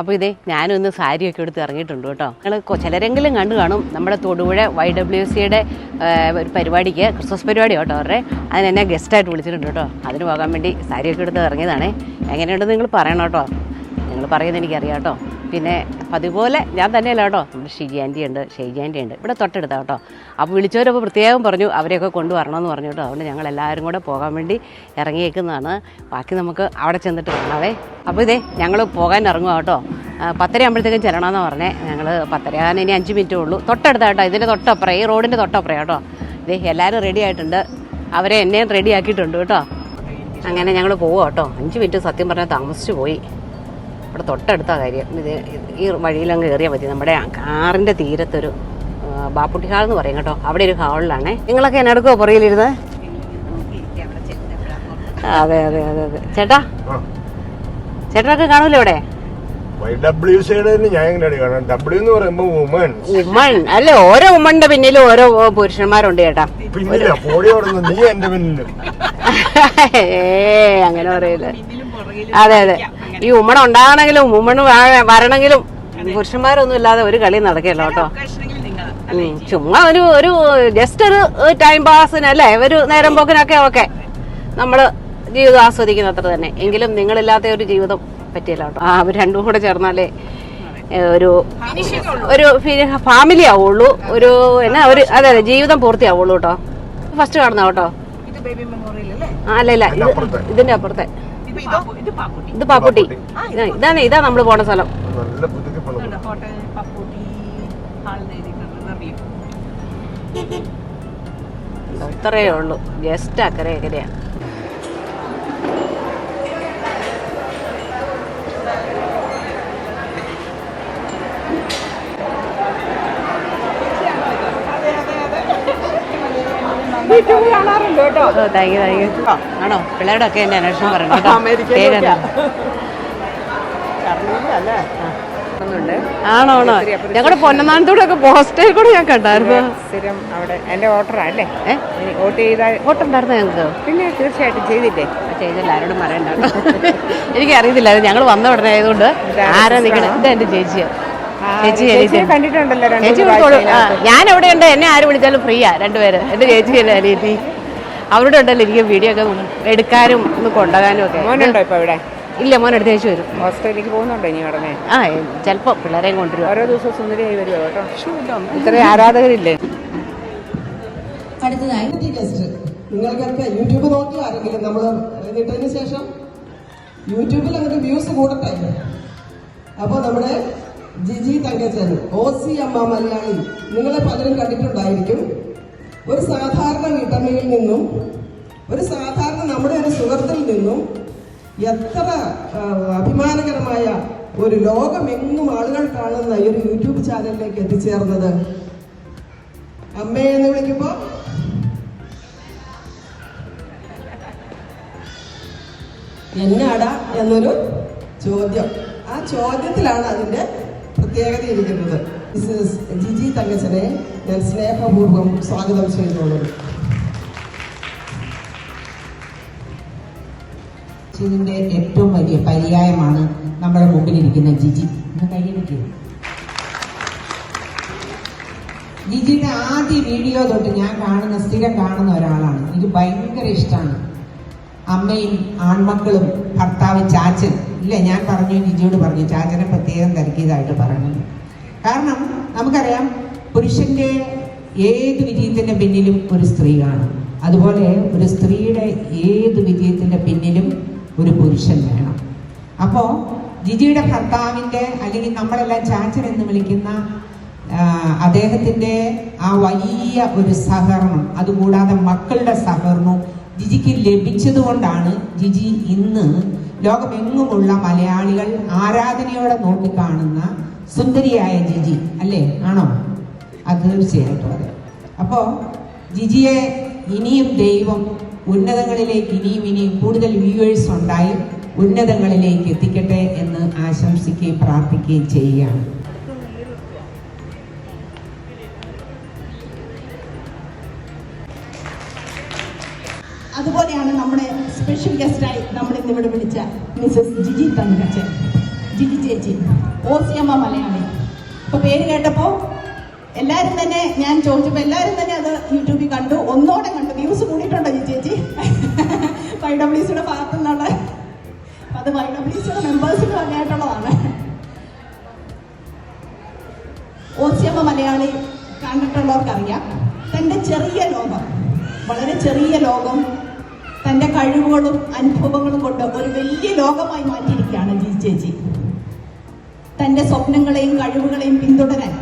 അപ്പോൾ ഇതേ ഞാനും ഇന്ന് സാരിയൊക്കെ എടുത്ത് ഇറങ്ങിയിട്ടുണ്ട് കേട്ടോ. നിങ്ങൾ ചിലരെങ്കിലും കണ്ടു കാണും നമ്മുടെ തൊടുപുഴ വൈ ഡബ്ല്യു സിയുടെ ഒരു പരിപാടിക്ക് ക്രിസ്മസ് പരിപാടി കേട്ടോ അവരുടെ. അതിന് എന്നെ ഗസ്റ്റായിട്ട് വിളിച്ചിട്ടുണ്ട് കേട്ടോ. അതിന് പോകാൻ വേണ്ടി സാരിയൊക്കെ എടുത്ത് ഇറങ്ങിയതാണേ. എങ്ങനെയുണ്ടെന്ന് നിങ്ങൾ പറയണം കേട്ടോ. നിങ്ങൾ പറയുന്നത് എനിക്കറിയാം കേട്ടോ. പിന്നെ അതുപോലെ ഞാൻ തന്നെയല്ല കേട്ടോ. നമ്മുടെ ഷിജി ആന്റി ഉണ്ട് ഷെയ്ജി ആന്റി ഉണ്ട്. ഇവിടെ തൊട്ടടുത്താ കേട്ടോ. അപ്പോൾ വിളിച്ചവരപ്പോൾ പ്രത്യേകം പറഞ്ഞു അവരെയൊക്കെ കൊണ്ടുവരണമെന്ന് പറഞ്ഞു കേട്ടോ. അതുകൊണ്ട് ഞങ്ങൾ എല്ലാവരും കൂടെ പോകാൻ വേണ്ടി ഇറങ്ങിയേക്കുന്നതാണ്. ബാക്കി നമുക്ക് അവിടെ ചെന്നിട്ട് കാണാവേ. അപ്പോൾ ഇതേ ഞങ്ങൾ പോകാൻ ഇറങ്ങുക കേട്ടോ. പത്തര ആകുമ്പോഴത്തേക്കും ചെല്ലണമെന്ന് പറഞ്ഞേ. ഞങ്ങൾ പത്തര ആകാൻ ഇനി അഞ്ച് മിനിറ്റേ ഉള്ളൂ. തൊട്ടടുത്താ കേട്ടോ. ഇതിന്റെ തൊട്ടപ്പുറം ഈ റോഡിന്റെ തൊട്ടപ്പുറം കേട്ടോ. ഇതേ എല്ലാവരും റെഡി ആയിട്ടുണ്ട്. അവരെ എന്നെയും റെഡി ആക്കിയിട്ടുണ്ട് കേട്ടോ. അങ്ങനെ ഞങ്ങൾ പോവുക കേട്ടോ. അഞ്ച് മിനിറ്റ് സത്യം പറഞ്ഞാൽ താമസിച്ചു പോയി. ഇവിടെ തൊട്ടടുത്ത കാര്യം ഇത് ഈ വഴിയിലങ്ങ് കയറിയാൽ മതി. നമ്മുടെ കാറിന്റെ തീരത്തൊരു ബാപ്പുട്ടി ഹാൾ എന്ന് പറയും കേട്ടോ. അവിടെ ഒരു ഹാളിലാണേ. നിങ്ങളൊക്കെ എന്നെ എടുക്കുമോ പുറയിലിരുന്ന് അതെ അതെ അതെ അതെ. ചേട്ടാ? ചേട്ടനൊക്കെ കാണൂല്ലോ ഇവിടെ ഉമ്മൺ അല്ലേ ഓരോ ഉമ്മണിന്റെ പിന്നിലും ഓരോ പുരുഷന്മാരുണ്ട് ചേട്ടാ. അങ്ങനെ പറയില്ല അതെ അതെ. ഈ ഉമ്മണ ഉണ്ടാകണമെങ്കിലും ഉമ്മണ് വരണമെങ്കിലും പുരുഷന്മാരൊന്നും ഇല്ലാതെ ഒരു കളി നടക്കില്ല കേട്ടോ. ചുമ്മാ ഒരു ഒരു ജസ്റ്റ് ഒരു ടൈം പാസിന് അല്ലേ? ഒരു നേരം പോക്കിനൊക്കെ ഓക്കെ. നമ്മൾ ജീവിതം ആസ്വദിക്കുന്ന അത്ര തന്നെ. എങ്കിലും നിങ്ങളില്ലാത്ത ഒരു ജീവിതം പറ്റിയല്ല കേട്ടോ. ആ അവർ രണ്ടും കൂടെ ചേർന്നാലേ ഒരു ഒരു ഫാമിലി ആവുള്ളൂ. ഒരു എന്നാ ഒരു അതെ അതെ ജീവിതം പൂർത്തിയാവുള്ളൂ കേട്ടോ. ഫസ്റ്റ് കാണുന്ന കേട്ടോ. ഇത് ബേബി മെമ്മോറിയൽ അല്ലേ? ആ അല്ല. ഇതിന്റെ അപ്പുറത്തെ. ഇതോ പാപ്പുട്ടി. ഇത് പാപ്പുട്ടി. ഇതാണ് ഇതാ നമ്മൾ പോണ സ്ഥലം. ഇത്രയേ ഉള്ളൂ. ഗസ്റ്റ് അക്കരെ അക്കരെയാ ആണോ? പിള്ളേരുടെ ഒക്കെ എന്റെ അന്വേഷണം പറയണം കേട്ടോ. അമേരിക്കയിലൊക്കെയാ. പേരെന്താ? ആണോ ആണോ? ഞങ്ങളുടെ പൊന്നനാനത്തൂടെ ഒക്കെ പോസ്റ്ററിൽ കൂടെ ഞാൻ കണ്ടായിരുന്നു. സ്ഥിരം അവിടെ. എന്റെ ഓർഡറാ അല്ലേ? വോട്ട് ചെയ്താൽ വോട്ടുണ്ടായിരുന്നു ഞങ്ങൾക്ക്? പിന്നെ തീർച്ചയായിട്ടും ചെയ്തില്ലേ? ചെയ്തില്ല. ആരോടും പറയണ്ട എനിക്കറിയത്തില്ലായിരുന്നു. ഞങ്ങൾ വന്ന ഉടനെ ആയതുകൊണ്ട് ആരാ നിൽക്കണേ എന്താ എന്റെ ചേച്ചിയാ. ചേച്ചി കണ്ടിട്ടുണ്ടല്ലോ ചേച്ചി ഞാൻ എവിടെ ഉണ്ട് എന്നെ ആര് വിളിച്ചാലും ഫ്രീയാ രണ്ടുപേര്. എന്റെ ചേച്ചി അല്ലേ അനിയത്തി. അവരുടെ ഉണ്ടല്ലോ എനിക്ക് വീഡിയോ ഒക്കെ എടുക്കാനും ഒന്ന് കൊണ്ടുപോകാനും ഒക്കെ. മോനുണ്ടോ ഇപ്പൊ ഇവിടെ? ഇല്ല മോൻ അടുത്ത ആഴ്ച വരും. ഓസ്ട്രേലിയക്ക് പോകുന്നുണ്ടോ ഇനി ഉടനെ? ആ ചിലപ്പോ പിള്ളേരെയും കൊണ്ടുവരും. ഓരോ ദിവസവും സുന്ദരിയായി വരുമോ കേട്ടോ? ഇത്രയും ആരാധകരില്ലേ? അടുത്തതായി ഗസ്റ്റ് നിങ്ങൾക്കൊക്കെ യൂട്യൂബ് നോക്കി ആരെങ്കിലും നമ്മൾ ഇട്ടതിന് ശേഷം യൂട്യൂബിൽ അങ്ങനെ വ്യൂസ് കൂടട്ടെ. അപ്പോൾ നമ്മുടെ ജിജി തങ്കച്ചൻ ഒ സി അമ്മ മലയാളി നിങ്ങളെ പലരും കണ്ടിട്ടുണ്ടായിരിക്കും. ഒരു സാധാരണ വീട്ടമ്മയിൽ നിന്നും ഒരു സാധാരണ നമ്മുടെ ഒരു സുഹൃത്തിൽ നിന്നും എത്ര അഭിമാനകരമായ ഒരു ലോകമെങ്ങും ആളുകൾ കാണുന്ന ഈ ഒരു യൂട്യൂബ് ചാനലിലേക്ക് എത്തിച്ചേർന്നത് അമ്മയെ എന്ന് വിളിക്കുമ്പോൾ എന്നാടാ എന്നൊരു ചോദ്യം. ആ ചോദ്യത്തിലാണ് അതിന്റെ പ്രത്യേകത ഇരിക്കുന്നത്. മിസ്സസ് ജിജി തങ്കച്ചനെ ഞാൻ സ്നേഹപൂർവം സ്വാഗതം ചെയ്തോളും ജിജിന്റെ ഏറ്റവും വലിയ പര്യായമാണ് നമ്മുടെ മുമ്പിലിരിക്കുന്ന ജിജി. കൈയടിക്കുക ജിജിയുടെ ആദ്യ വീഡിയോ തൊട്ട് ഞാൻ കാണുന്ന സ്ഥിരം കാണുന്ന ഒരാളാണ്. എനിക്ക് ഭയങ്കര ഇഷ്ടമാണ് അമ്മയും ആൺമക്കളും ഭർത്താവ് ചാച്ചൻ ഇല്ല? ഞാൻ പറഞ്ഞു ജിജിയോട് പറഞ്ഞു ചാച്ചനെ പ്രത്യേകം തിരക്കിയതായിട്ട് പറഞ്ഞു. കാരണം നമുക്കറിയാം പുരുഷന്റെ ഏത് വിജയത്തിന്റെ പിന്നിലും ഒരു സ്ത്രീ കാണും. അതുപോലെ ഒരു സ്ത്രീയുടെ ഏത് വിജയത്തിന്റെ പിന്നിലും ഒരു പുരുഷൻ വേണം. അപ്പോ ജിജിയുടെ ഭർത്താവിന്റെ അല്ലെങ്കിൽ നമ്മളെല്ലാം ചാച്ചൻ എന്ന് വിളിക്കുന്ന അദ്ദേഹത്തിന്റെ ആ വലിയ ഒരു സഹകരണം അതുകൂടാതെ മക്കളുടെ സഹകരണവും ജിജിക്ക് ലഭിച്ചതുകൊണ്ടാണ് ജിജി ഇന്ന് ലോകമെങ്ങുമുള്ള മലയാളികൾ ആരാധനയോടെ നോക്കിക്കാണുന്ന സുന്ദരിയായ ജിജി അല്ലേ? ആണോ? അത് തീർച്ചയായിട്ടും അതെ. അപ്പോ ജിജിയെ ഇനിയും ദൈവം ഉന്നതങ്ങളിലേക്ക് ഇനിയും ഇനിയും കൂടുതൽ വ്യൂവേഴ്സ് ഉണ്ടായി ഉന്നതങ്ങളിലേക്ക് എത്തിക്കട്ടെ എന്ന് ആശംസിക്കുകയും പ്രാർത്ഥിക്കുകയും ചെയ്യുകയാണ്. അതുപോലെയാണ് നമ്മുടെ സ്പെഷ്യൽ ഗസ്റ്റായി നമ്മൾ ഇന്ന് ഇവിടെ വിളിച്ച മിസസ് ജിജി തങ്കച്ചൻ. ജിജി ചേച്ചി ഓസിയമ്മ മലയാളി. അപ്പോൾ പേര് കേട്ടപ്പോൾ എല്ലാവരും തന്നെ ഞാൻ ചോദിച്ചപ്പോൾ എല്ലാവരും തന്നെ അത് യൂട്യൂബിൽ കണ്ടു. ഒന്നോടെ കണ്ടു. വ്യൂസ് കൂടിയിട്ടുണ്ടോ ജിജി ചേച്ചി? വൈ ഡബ്ല്യൂസിയുടെ ഭാഗത്തു നിന്നുള്ള അത് വൈ ഡബ്ല്യൂസിയുടെ മെമ്പേഴ്സിന് വന്നെയായിട്ടുള്ളതാണ് ഓസിയമ്മ മലയാളി കണ്ടിട്ടുള്ളവർക്കറിയാം. തന്റെ ചെറിയ ലോകം വളരെ ചെറിയ ലോകം തന്റെ കഴിവുകളും അനുഭവങ്ങളും കൊണ്ട് ഒരു വലിയ ലോകമായി മാറ്റിയിരിക്കുകയാണ് ജി ചേച്ചി തന്റെ സ്വപ്നങ്ങളെയും കഴിവുകളെയും പിന്തുടരാൻ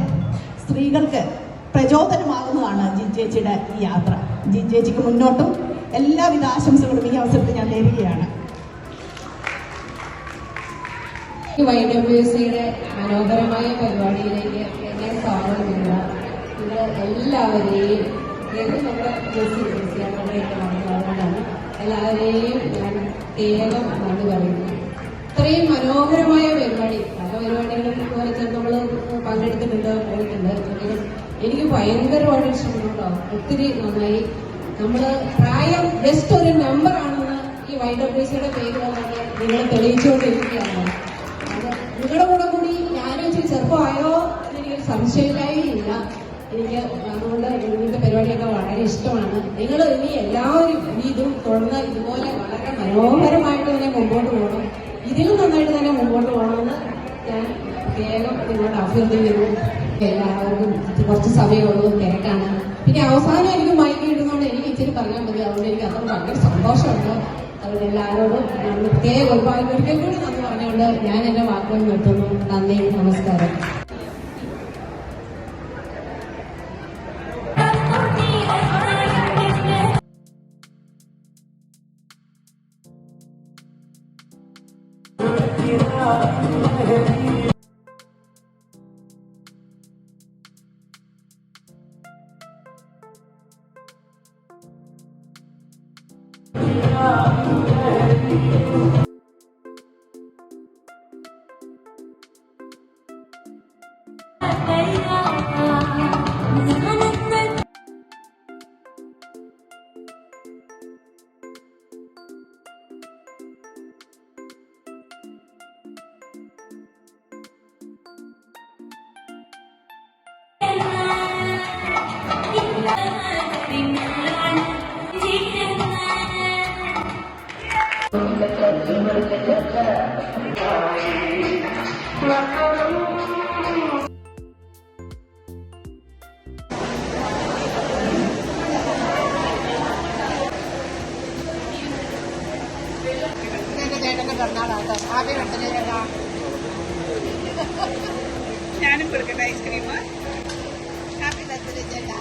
സ്ത്രീകൾക്ക് പ്രചോദനമാകുന്നതാണ് ജി ചേച്ചിയുടെ ഈ യാത്ര. ജി ചേച്ചിക്ക് മുന്നോട്ടും എല്ലാവിധ ആശംസകളും ഈ അവസരത്തിൽ ഞാൻ നേരുകയാണ്. മനോഹരമായ പരിപാടിയിലേക്ക് എന്നെ സ്വാഗതം എല്ലാവരെയും നമ്മുടെ അങ്ങനെയൊക്കെ അതുകൊണ്ടാണ് എല്ലാവരെയും ഞാൻ ഏകം എന്നാണ് പറയുന്നത് ഇത്രയും മനോഹരമായ പരിപാടി പല പരിപാടികളും ഇതുപോലെ നമ്മൾ പങ്കെടുത്തിട്ടുണ്ട് പോയിട്ടുണ്ട് എങ്കിലും എനിക്ക് ഭയങ്കരമായിട്ട് ഇഷ്ടപ്പെട്ടുണ്ടോ ഒത്തിരി നന്നായി. നമ്മൾ പ്രായം ജസ്റ്റ് ഒരു നമ്പർ ആണെന്ന് ഈ വൈ ഡബ്ല്യു സിയുടെ പേര് വന്നിട്ട് നിങ്ങൾ തെളിയിച്ചുകൊണ്ടിരിക്കുകയാണ്. നിങ്ങളുടെ കൂടെ കൂടി ഞാനും ചെറുപ്പമായോ എന്നെനിക്കൊരു സംശയമില്ലായി ഇല്ല എനിക്ക് അതുകൊണ്ട് ഇങ്ങനത്തെ പരിപാടിയൊക്കെ വളരെ ഇഷ്ടമാണ്. നിങ്ങൾ ഇനി എല്ലാവരും ഇതും തുടർന്ന് ഇതുപോലെ വളരെ മനോഹരമായിട്ട് തന്നെ മുമ്പോട്ട് പോകണം. ഇതിലും നന്നായിട്ട് തന്നെ മുമ്പോട്ട് പോകണമെന്ന് ഞാൻ പ്രത്യേകം നിങ്ങളോട് അഭ്യർത്ഥിക്കുന്നു. എല്ലാവർക്കും കുറച്ച് സമയമുള്ളൂ തിരക്കാണ്. പിന്നെ അവസാനം എനിക്ക് മൈക്ക് കിട്ടുന്നതുകൊണ്ട് എനിക്ക് ഇച്ചിരി പറഞ്ഞാൽ മതി. അതുകൊണ്ട് എനിക്ക് അത്ര ഭയങ്കര സന്തോഷമുണ്ട്. അതുകൊണ്ട് എല്ലാവരോടും പ്രത്യേകം ഒരുപാട് ഒരിക്കൽ കൂടി നന്ദി പറഞ്ഞുകൊണ്ട് ഞാൻ എന്റെ വാക്കുകൾ നിർത്തുന്നു. നന്ദി നമസ്കാരം. ഞാനും കൊടുക്കട്ടെ ഐസ്ക്രീം ഹാപ്പി ബർത്ത്ഡേ ചേട്ടാ